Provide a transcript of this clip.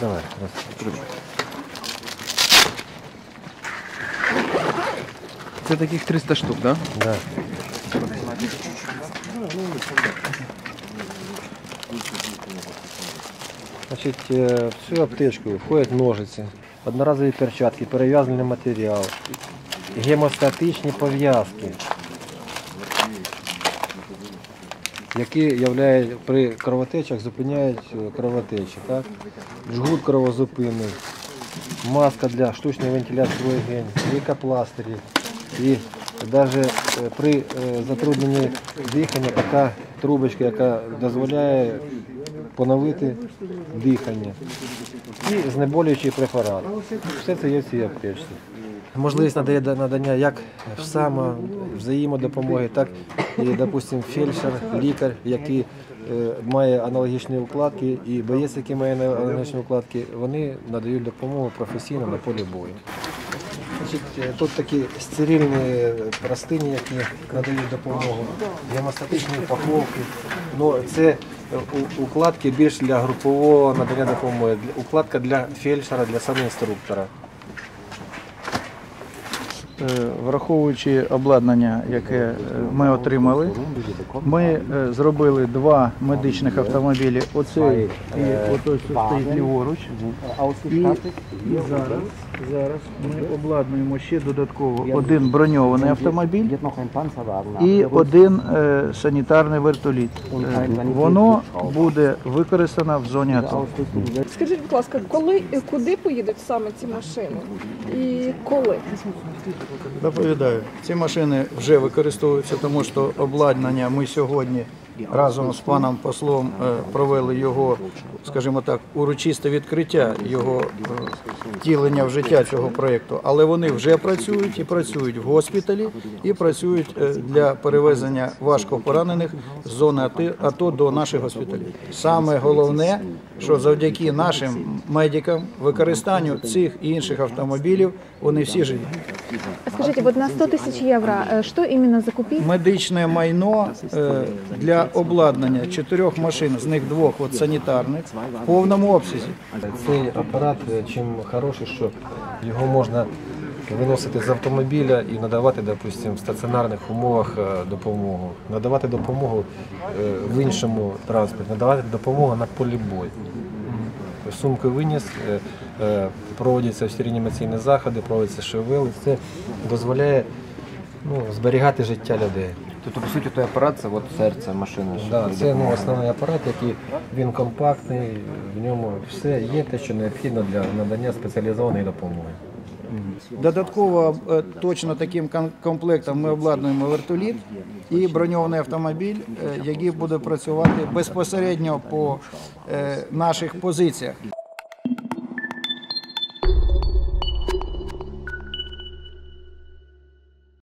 Давай, раз. Це таких 300 штук, да? Да. Значить, е, в цю аптечку входять ножиці, одноразові перчатки, перев'язаний матеріал, гемостатичні пов'язки, Які являють, при кровотечах зупиняють е, кровотечі. Так? Жгут кровозупинний, маска для штучної вентиляції легень, лікопластирі. І навіть при е, затрудненні дихання така трубочка, яка дозволяє поновити дихання. І знеболюючий препарат. Все це є в цій аптечці. Можливість надає надання як саме взаємодопомоги, так і, допустим, фельдшер, лікар, який е, має аналогічні укладки, і боєць, який має аналогічні укладки, вони надають допомогу професійно на полі бою. Е, тут такі стерильні простині, які надають допомогу, гемостатичні упаковки. Ну, це е, укладки більш для групового надання допомоги. Укладка для фельдшера, для санінструктора. Е, Враховуючи обладнання, яке е, ми отримали, ми е, зробили два медичних автомобілі. Оцей і отой, що стоїть ліворуч. І, і зараз, зараз ми обладнуємо ще додатково один броньований автомобіль і один санітарний вертоліт. Воно буде використано в зоні АТО. Скажіть, будь ласка, коли куди поїдуть саме ці машини? І коли? Доповідаю, ці машини вже використовуються, тому що обладнання ми сьогодні разом з паном послом е, провели його, скажімо так, урочисте відкриття його е, втілення в життя цього проєкту. Але вони вже працюють і працюють в госпіталі, і працюють е, для перевезення важко поранених з зони АТО- до наших госпіталів. Саме головне, що завдяки нашим медикам, використанню цих і інших автомобілів, вони всі живі. Скажите, вот на 100 тысяч евро э, что именно закупить? медичне майно для обладнання чотирьох машин, з них двох от санітарних, в повному обсязі. Цей апарат е, чим хороший, що його можна виносити з автомобіля і надавати, допустим, в стаціонарних умовах е, допомогу, надавати допомогу е, в іншому транспорті, надавати допомогу на полі бою. Сумки виніс, проводяться всі реанімаційні заходи, проводяться ШВЛ. Це дозволяє ну, зберігати життя людей. Тобто, по суті, той апарат це от серце машини. що Да, це ну, допомагає. основний апарат, який він компактний, в ньому все є те, що необхідно для надання спеціалізованої допомоги. Додатково е, точно таким кон- комплектом ми обладнуємо вертоліт і броньований автомобіль, е, який буде працювати безпосередньо по е, наших позиціях.